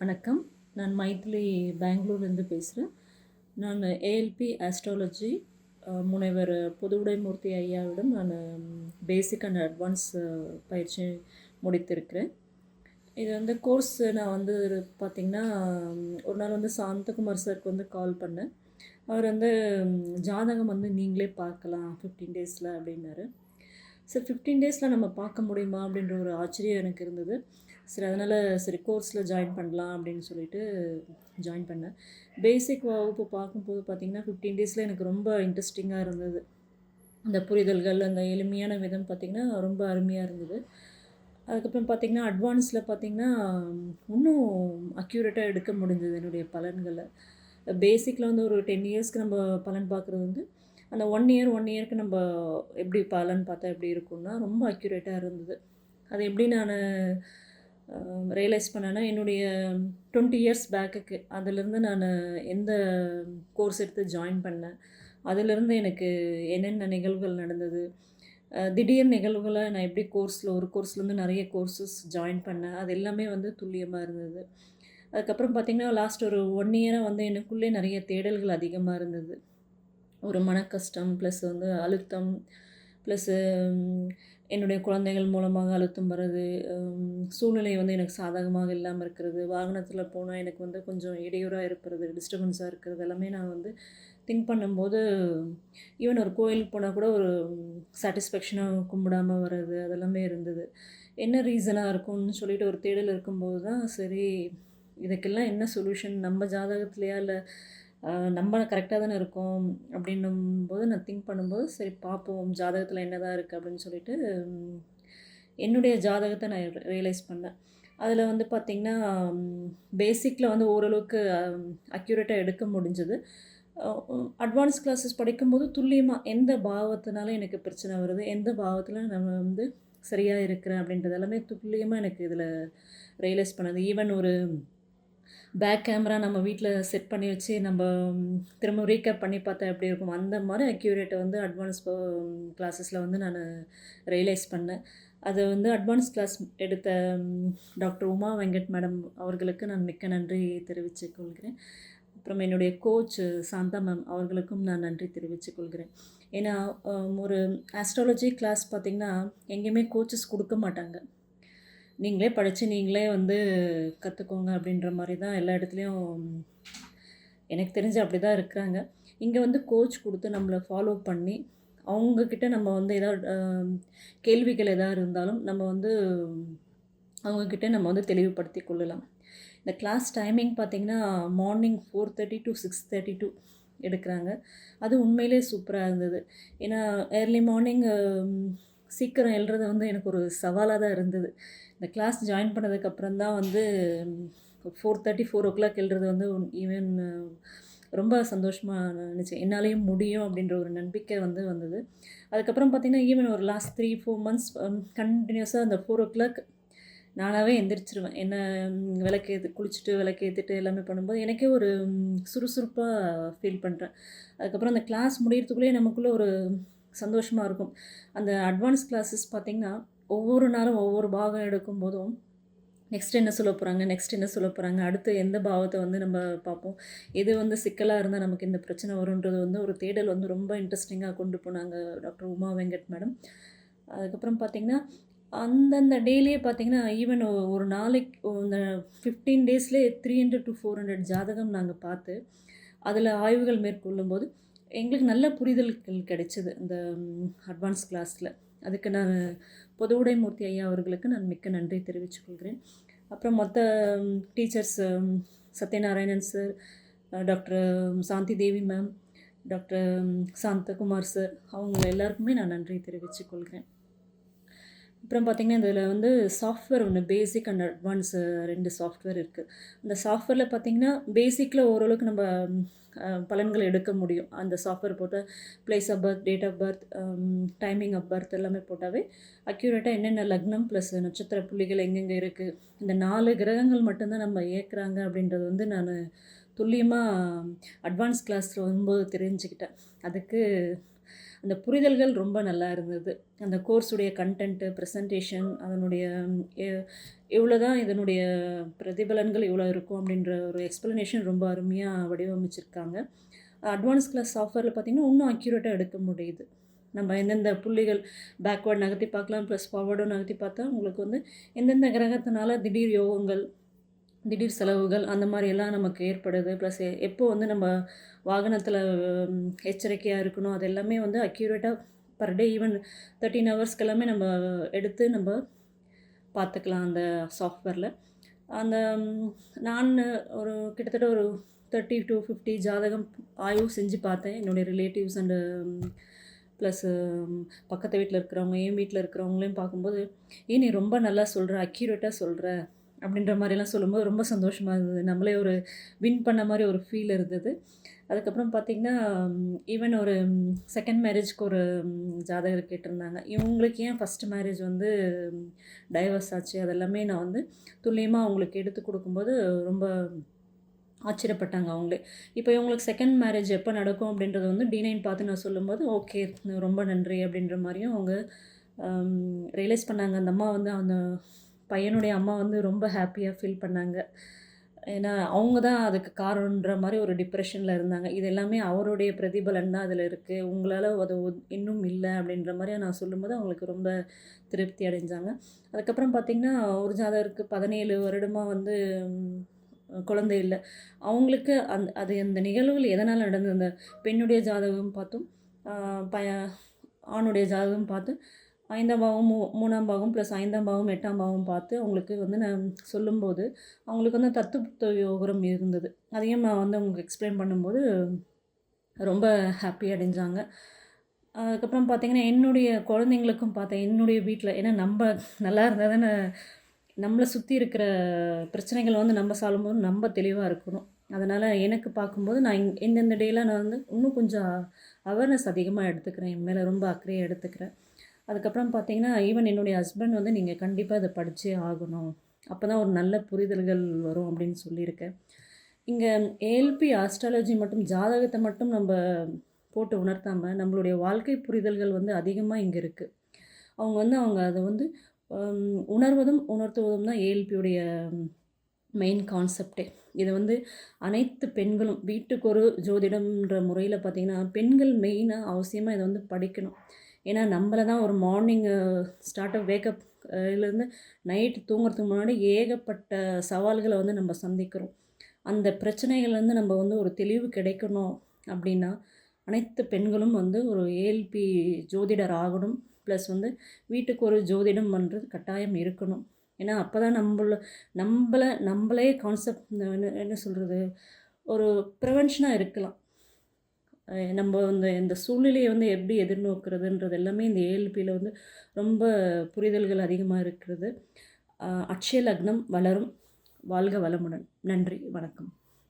வணக்கம். நான் மைத்லி பெங்களூர்லேருந்து பேசுகிறேன் நான் ஏஎல்பி ஆஸ்ட்ராலஜி முனைவர் புதுவுடைமூர்த்தி ஐயாவிடம் நான் பேசிக் அண்ட் அட்வான்ஸ் பயிற்சி முடித்திருக்கிறேன். இது வந்து கோர்ஸ் நான் வந்து பார்த்திங்கன்னா ஒரு நாள் வந்து சாந்தகுமார் சாருக்கு வந்து கால் பண்ணேன். அவர் வந்து ஜாதகம் வந்து நீங்களே பார்க்கலாம் ஃபிஃப்டீன் டேஸில் அப்படின்னாரு. சரி ஃபிஃப்டீன் டேஸில் நம்ம பார்க்க முடியுமா அப்படின்ற ஒரு ஆச்சரியம் எனக்கு இருந்தது. சரி அதனால் சரி கோர்ஸில் ஜாயின் பண்ணலாம் அப்படின்னு சொல்லிட்டு ஜாயின் பண்ணேன். பேசிக் வகுப்பு பார்க்கும்போது பார்த்திங்கன்னா ஃபிஃப்டீன் டேஸில் எனக்கு ரொம்ப இன்ட்ரெஸ்டிங்காக இருந்தது. அந்த புரிதல்கள் அந்த எளிமையான விதம் பார்த்திங்கன்னா ரொம்ப அருமையாக இருந்தது. அதுக்கப்புறம் பார்த்திங்கன்னா அட்வான்ஸில் பார்த்திங்கன்னா இன்னும் அக்யூரேட்டாக எடுக்க முடிஞ்சது என்னுடைய பலன்களை. பேசிக்கில் வந்து ஒரு டென் இயர்ஸ்க்கு நம்ம பலன் பார்க்குறது வந்து அந்த ஒன் இயர் ஒன் இயருக்கு நம்ம எப்படி பலன் பார்த்தா எப்படி இருக்கும்னா ரொம்ப அக்யூரேட்டாக இருந்தது. அது எப்படி நான் ரியலைஸ் பண்ணேன்னா என்னுடைய டுவெண்ட்டி இயர்ஸ் பேக்குக்கு அதிலேருந்து நான் எந்த கோர்ஸ் எடுத்து ஜாயின் பண்ணேன். அதிலிருந்து எனக்கு என்னென்ன நிகழ்வுகள் நடந்தது திடீர் நிகழ்வுகளை நான் எப்படி கோர்ஸில் ஒரு கோர்ஸ்லேருந்து நிறைய கோர்சஸ் ஜாயின் பண்ணேன். அது எல்லாமே வந்து துல்லியமாக இருந்தது. அதுக்கப்புறம் பார்த்திங்கன்னா லாஸ்ட் ஒரு ஒன் இயராக வந்து எனக்குள்ளே நிறைய தேடல்கள் அதிகமாக இருந்தது. ஒரு மன கஷ்டம் ப்ளஸ் வந்து அழுத்தம் ப்ளஸ்ஸு என்னுடைய குழந்தைகள் மூலமாக அழுத்தம் வர்றது சூழ்நிலை வந்து எனக்கு சாதகமாக இல்லாமல் இருக்கிறது. வாகனத்தில் போனால் எனக்கு வந்து கொஞ்சம் இடையூறாக இருக்கிறது டிஸ்டர்பன்ஸாக இருக்கிறது எல்லாமே நான் வந்து திங்க் பண்ணும்போது ஈவன் ஒரு கோயிலுக்கு போனால் கூட ஒரு சாட்டிஸ்ஃபேக்ஷனாக கும்பிடாமல் வர்றது அதெல்லாமே இருந்தது. என்ன ரீசனாக இருக்கும்னு சொல்லிட்டு ஒரு தேடல் இருக்கும்போது தான் சரி இதுக்கெல்லாம் என்ன சொல்யூஷன் நம்ம ஜாதகத்துலையா இல்லை நம்ம கரெக்டாக தானே இருக்கோம் அப்படின்னும் போது நான் திங்க் பண்ணும்போது சரி பார்ப்போம். ஜாதகத்தில் என்ன தான் இருக்குது அப்படின்னு சொல்லிட்டு என்னுடைய ஜாதகத்தை நான் ரியலைஸ் பண்ணேன். அதில் வந்து பார்த்திங்கன்னா பேசிக்கில் வந்து ஓரளவுக்கு அக்யூரேட்டாக எடுக்க முடிஞ்சது. அட்வான்ஸ் கிளாஸஸ் படிக்கும்போது துல்லியமாக எந்த பாவத்தினால எனக்கு பிரச்சனை வருது எந்த பாவத்தில் நம்ம வந்து சரியாக இருக்கிறேன் அப்படின்றது எல்லாமே துல்லியமாக எனக்கு இதில் ரியலைஸ் பண்ணது. ஈவன் ஒரு பேக் கேமரா நம்ம வீட்டில் செட் பண்ணி வச்சு நம்ம திரும்ப ரீகேப் பண்ணி பார்த்தா எப்படி இருக்கும்? அந்த மாதிரி அக்யூரேட்டை வந்து அட்வான்ஸ் கிளாஸஸில் வந்து நான் ரியலைஸ் பண்ணேன். அதை வந்து அட்வான்ஸ் கிளாஸ் எடுத்த டாக்டர் உமா வெங்கட் மேடம் அவர்களுக்கு நான் மிக்க நன்றி தெரிவித்துக் கொள்கிறேன். அப்புறம் என்னுடைய கோச் சாந்தா மேம் அவர்களுக்கும் நான் நன்றி தெரிவித்துக் கொள்கிறேன். ஏன்னா ஒரு ஆஸ்ட்ராலஜி கிளாஸ் பார்த்திங்கன்னா எங்கேயுமே கோச்சஸ் கொடுக்க மாட்டாங்க. நீங்களே படித்து நீங்களே வந்து கற்றுக்கோங்க அப்படின்ற மாதிரி தான் எல்லா இடத்துலையும் எனக்கு தெரிஞ்சு அப்படி தான் இருக்கிறாங்க. இங்கே வந்து கோச் கொடுத்து நம்மளை ஃபாலோ பண்ணி அவங்கக்கிட்ட நம்ம வந்து ஏதாவது கேள்விகள் எதாவது இருந்தாலும் நம்ம வந்து அவங்கக்கிட்ட நம்ம வந்து தெளிவுபடுத்தி கொள்ளலாம். இந்த கிளாஸ் டைமிங் பார்த்திங்கன்னா morning four thirty to six thirty to எடுக்கிறாங்க. அது உண்மையிலே சூப்பராக இருந்தது. ஏன்னா ஏர்லி மார்னிங் சீக்கிரம் எழுறது வந்து எனக்கு ஒரு சவாலாக தான் இருந்தது. இந்த கிளாஸ் ஜாயின் பண்ணதுக்கப்புறம் தான் வந்து four thirty four o'clock எழுறது வந்து ஈவன் ரொம்ப சந்தோஷமாக நினச்சேன். என்னாலேயும் முடியும் அப்படின்ற ஒரு நம்பிக்கை வந்து வந்தது. அதுக்கப்புறம் பார்த்திங்கன்னா ஈவன் ஒரு லாஸ்ட் த்ரீ ஃபோர் மந்த்ஸ் கண்டினியூஸாக அந்த ஃபோர் ஓ கிளாக் நானாகவே எந்திரிச்சிருவேன். என்ன விளக்கேற்று குளிச்சுட்டு விளக்கேற்றிட்டு எல்லாமே பண்ணும்போது எனக்கே ஒரு சுறுசுறுப்பாக ஃபீல் பண்ணுறேன் அதுக்கப்புறம் அந்த கிளாஸ் முடியறதுக்குள்ளேயே நமக்குள்ளே ஒரு சந்தோஷமாக இருக்கும். அந்த அட்வான்ஸ் கிளாஸஸ் பார்த்திங்கன்னா ஒவ்வொரு நாளும் ஒவ்வொரு பாகம் எடுக்கும் போதும் நெக்ஸ்ட் என்ன சொல்ல போகிறாங்க நெக்ஸ்ட் என்ன சொல்ல போகிறாங்க அடுத்து எந்த பாவத்தை வந்து நம்ம பார்ப்போம் எது வந்து சிக்கலாக இருந்தால் நமக்கு இந்த பிரச்சனை வருன்றது வந்து ஒரு தேடல் வந்து ரொம்ப இன்ட்ரெஸ்டிங்காக கொண்டு போனாங்க டாக்டர் உமா வெங்கட் மேடம் அதுக்கப்புறம் பார்த்திங்கன்னா அந்தந்த டேலேயே பார்த்திங்கன்னா ஈவன் ஒரு நாளைக்கு இந்த fifteen டேஸ்லேயே three hundred to four hundred ஜாதகம் நாங்கள் பார்த்து அதில் ஆய்வுகள் மேற்கொள்ளும்போது எங்களுக்கு நல்ல புரிதல்கள் கிடைச்சிது இந்த அட்வான்ஸ் கிளாஸில் அதுக்கு நான் பொதுவுடைமூர்த்தி ஐயா அவர்களுக்கு நான் மிக்க நன்றி தெரிவித்துக்கொள்கிறேன் அப்புறம் மொத்த teachers Sathyanarayanan sir doctor Shanthi Devi ma'am doctor Santhakumar sir அவங்க எல்லாருக்குமே நான் நன்றி தெரிவித்துக்கொள்கிறேன் அப்புறம் பார்த்திங்கன்னா இதில் வந்து சாஃப்ட்வேர் ஒன்று பேசிக் அண்ட் அட்வான்ஸ் ரெண்டு சாஃப்ட்வேர் இருக்குது அந்த சாஃப்ட்வேரில் பார்த்திங்கன்னா பேசிக்கில் ஓரளவுக்கு நம்ம பலன்கள் எடுக்க முடியும். அந்த சாஃப்ட்வேர் போட்டால் place of birth date of birth timing of birth எல்லாமே போட்டாவே அக்யூரேட்டாக என்னென்ன லக்னம் ப்ளஸ் நட்சத்திர புள்ளிகள் எங்கெங்கே இருக்குது இந்த நாலு கிரகங்கள் மட்டும்தான் நம்ம ஏற்கிறாங்க அப்படின்றது வந்து நான் துல்லியமாக அட்வான்ஸ் கிளாஸில் வரும்போது தெரிஞ்சுக்கிட்டேன். அதுக்கு அந்த புரிதல்கள் ரொம்ப நல்லா இருந்தது. அந்த கோர்ஸுடைய கண்டென்ட்டு ப்ரெசன்டேஷன் அதனுடைய எவ்வளோ தான் இதனுடைய பிரதிபலன்கள் இவ்வளோ இருக்கும் அப்படின்ற ஒரு எக்ஸ்ப்ளனேஷன் ரொம்ப அருமையாக வடிவமைச்சிருக்காங்க. அட்வான்ஸ் கிளாஸ் சாஃப்ட்வேரில் பார்த்திங்கன்னா இன்னும் அக்யூரேட்டாக எடுக்க முடியுது. நம்ம எந்தெந்த புள்ளிகள் பேக்வேர்டு நகர்த்தி பார்க்கலாம் ப்ளஸ் ஃபார்வேர்டும் நகர்த்தி பார்த்தா உங்களுக்கு வந்து எந்தெந்த கிரகத்தினால திடீர் யோகங்கள் திடீர் செலவுகள் அந்த மாதிரி எல்லாம் நமக்கு ஏற்படுது. ப்ளஸ் எப்போ வந்து நம்ம வாகனத்தில் எச்சரிக்கையாக இருக்கணும் அது எல்லாமே வந்து அக்யூரேட்டாக பர் டே ஈவன் தேர்ட்டீன் ஹவர்ஸ்க்கு எல்லாமே நம்ம எடுத்து நம்ம பார்த்துக்கலாம் அந்த சாஃப்ட்வேரில் அந்த நான் ஒரு கிட்டத்தட்ட ஒரு தேர்ட்டி டு ஃபிஃப்டி ஜாதகம் ஆய்வு செஞ்சு பார்த்தேன். என்னுடைய ரிலேட்டிவ்ஸ் அண்டு ப்ளஸ் பக்கத்து வீட்டில் இருக்கிறவங்க என் வீட்டில் இருக்கிறவங்களையும் பார்க்கும்போது ஏ நீ ரொம்ப நல்லா சொல்கிற அக்யூரேட்டாக சொல்கிற அப்படின்ற மாதிரிலாம் சொல்லும்போது ரொம்ப சந்தோஷமாக இருந்தது. நம்மளே ஒரு வின் பண்ண மாதிரி ஒரு ஃபீல் இருந்தது. அதுக்கப்புறம் பார்த்திங்கன்னா ஈவன் ஒரு செகண்ட் மேரேஜ்க்கு ஒரு ஜாதகர் கேட்டிருந்தாங்க. இவங்களுக்கு ஏன் ஃபஸ்ட்டு மேரேஜ் வந்து டைவர்ஸ் ஆச்சு? அதெல்லாமே நான் வந்து துல்லியமாக அவங்களுக்கு எடுத்து கொடுக்கும்போது ரொம்ப ஆச்சரியப்பட்டாங்க அவங்களே. இப்போ இவங்களுக்கு செகண்ட் மேரேஜ் எப்போ நடக்கும் அப்படின்றத வந்து டி நைன் பார்த்து நான் சொல்லும்போது ஓகே ரொம்ப நன்றி அப்படின்ற மாதிரியும் அவங்க ரியலைஸ் பண்ணாங்க. அந்த அம்மா வந்து அந்த பையனுடைய அம்மா வந்து ரொம்ப ஹாப்பியாக ஃபீல் பண்ணாங்க. ஏன்னா அவங்க தான் அதுக்கு காரணன்ற மாதிரி ஒரு டிப்ரெஷனில் இருந்தாங்க. இது எல்லாமே அவருடைய பிரதிபலன் தான் அதில் இருக்குது உங்களால் அது இன்னும் இல்லை அப்படின்ற மாதிரி நான் சொல்லும்போது அவங்களுக்கு ரொம்ப திருப்தி அடைஞ்சாங்க. அதுக்கப்புறம் பார்த்திங்கன்னா ஒரு ஜாதகருக்கு பதினேழு வருடமாக வந்து குழந்தை இல்லை. அவங்களுக்கு அந் அது அந்த நிகழ்வுகள் எதனால் நடந்தது? அந்த பெண்ணுடைய ஜாதகம் பார்த்தும் ப ஆணுடைய ஜாதகம் பார்த்து ஐந்தாம் பாவம் மூ மூணாம் பாவம் ப்ளஸ் ஐந்தாம் பாவம் எட்டாம் பாவம் பார்த்து அவங்களுக்கு வந்து நான் சொல்லும்போது அவங்களுக்கு வந்து தத்துவ யோகரம் இருந்தது. அதையும் நான் வந்து அவங்களுக்கு எக்ஸ்பிளைன் பண்ணும்போது ரொம்ப ஹாப்பி அடைஞ்சாங்க. அதுக்கப்புறம் பார்த்திங்கன்னா என்னுடைய குழந்தைங்களுக்கும் பார்த்தேன். என்னுடைய வீட்டில் ஏன்னா நம்ம நல்லா இருந்தால் தானே நம்மளை சுற்றி இருக்கிற பிரச்சனைகளை வந்து நம்ம சால்வும்போது நம்ம தெளிவாக இருக்கணும். அதனால் எனக்கு பார்க்கும்போது நான் இங் இந்தந்த டேலாம் நான் வந்து இன்னும் கொஞ்சம் அவேர்னஸ் அதிகமாக எடுத்துக்கிறேன். என் மேலே ரொம்ப அக்கறையாக எடுத்துக்கிறேன். அதுக்கப்புறம் பார்த்தீங்கன்னா ஈவன் என்னுடைய ஹஸ்பண்ட் வந்து நீங்கள் கண்டிப்பாக அதை படித்தே ஆகணும். அப்போ தான் ஒரு நல்ல புரிதல்கள் வரும் அப்படின்னு சொல்லியிருக்கேன் இங்கே ஏஎல்பி ஆஸ்ட்ராலஜி மட்டும் ஜாதகத்தை மட்டும் நம்ம போட்டு உணர்த்தாமல் நம்மளுடைய வாழ்க்கை புரிதல்கள் வந்து அதிகமாக இங்கே இருக்குது அவங்க வந்து அவங்க அதை வந்து உணர்வதும் உணர்த்துவதும் தான் ஏஎல்பியுடைய மெயின் கான்செப்டே இதை வந்து அனைத்து பெண்களும் வீட்டுக்கு ஒரு ஜோதிடம்ன்ற முறையில் பார்த்திங்கன்னா பெண்கள் மெயினாக அவசியமாக இதை வந்து படிக்கணும். ஏன்னா நம்மள தான் ஒரு morning start up wake up இதுலேருந்து நைட்டு தூங்குறதுக்கு முன்னாடி ஏகப்பட்ட சவால்களை வந்து நம்ம சந்திக்கிறோம். அந்த பிரச்சனைகள்லேருந்து நம்ம வந்து ஒரு தெளிவு கிடைக்கணும் அப்படின்னா அனைத்து பெண்களும் வந்து ஒரு ஏஎல்பி ஜோதிடர் ஆகணும். ப்ளஸ் வந்து வீட்டுக்கு ஒரு ஜோதிடம் பண்ணுறது கட்டாயம் இருக்கணும். ஏன்னா அப்போ தான் நம்மள நம்மளை நம்மளே கான்செப்ட் என்ன என்ன சொல்கிறது ஒரு ப்ரிவென்ஷனாக இருக்கலாம். நம்ம இந்த இந்த சூழ்நிலையை வந்து எப்படி எதிர்நோக்கிறதுன்றது எல்லாமே இந்த ஏஎல்பியில் வந்து ரொம்ப புரிதல்கள் அதிகமாக இருக்கிறது. அக்ஷய லக்னம் வளரும். வாழ்க வளமுடன். நன்றி. வணக்கம்.